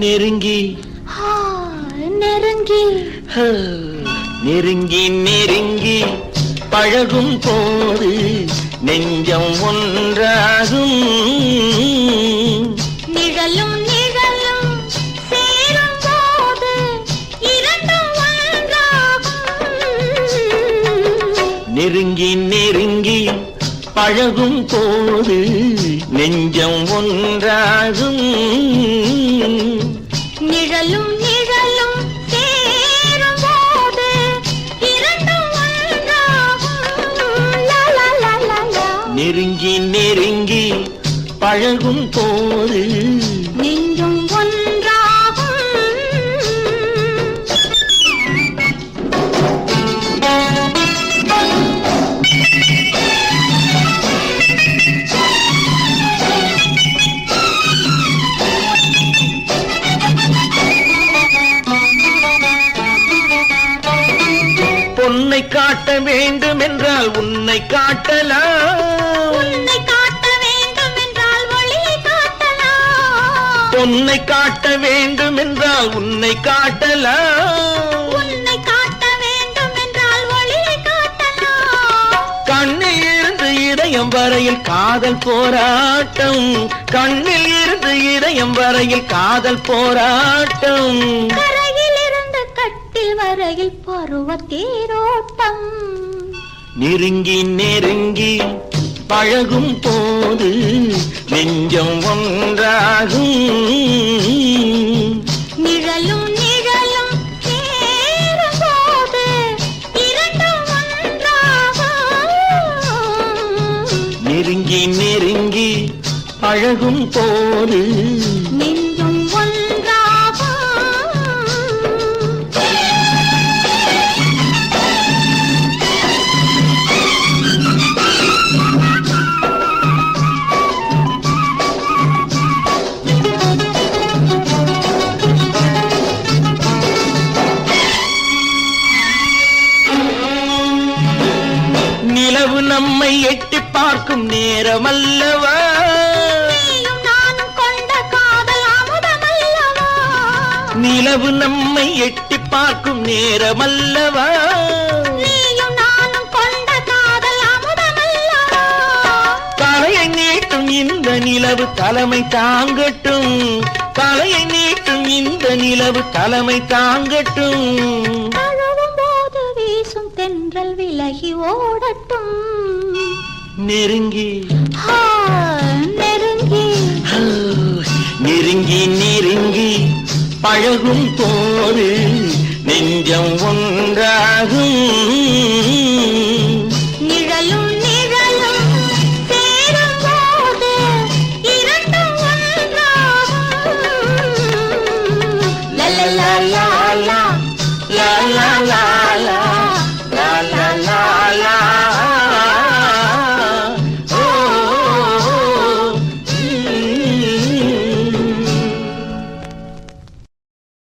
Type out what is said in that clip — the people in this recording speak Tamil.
நெருங்கி. நெருங்கி நெருங்கி நெருங்கி பழகும் போது நெஞ்சம் ஒன்றாகும். நெருங்கி நெருங்கி பழகும் போது நெஞ்சம் ஒன்றாகும். நிழலும் நிழலும் நெருங்கி நெருங்கி பழகும் போது பொன்னை காட்ட வேண்டும் என்றால் உன்னை காட்டலாம். உன்னை காட்ட வேண்டும் என்றால் ஒளியை காட்டலாம். பொன்னை காட்ட வேண்டும் என்றால் உன்னை காட்டலாம். உன்னை காட்ட வேண்டும் என்றால் ஒளியை காட்டலாம். கண்ணில் இருந்து இதயம் வரையில் காதல் போராட்டம். கண்ணில் இருந்து இதயம் வரையில் காதல் போராட்டம். வரையில் பருவ தேரோட்டம். நெருங்கி நெருங்கி பழகும் போது நெஞ்சம் ஒன்றாகும். நிழலும் நிழலும் போது நெருங்கி நெருங்கி பழகும் போது நிலவு நம்மை எட்டி பார்க்கும் நேரம் அல்லவா நிலவு நம்மை எட்டி பார்க்கும் நேரம் அல்லவா தலையை நீட்டும் இந்த நிலவு தலைமை தாங்கட்டும். தலையை நீட்டும் இந்த நிலவு தலைமை தாங்கட்டும். விலகி ஓடட்டும். நெருங்கி. நெருங்கி. நெருங்கி நெருங்கி பழகும் போது நெஞ்சம் ஒன்றாகும்.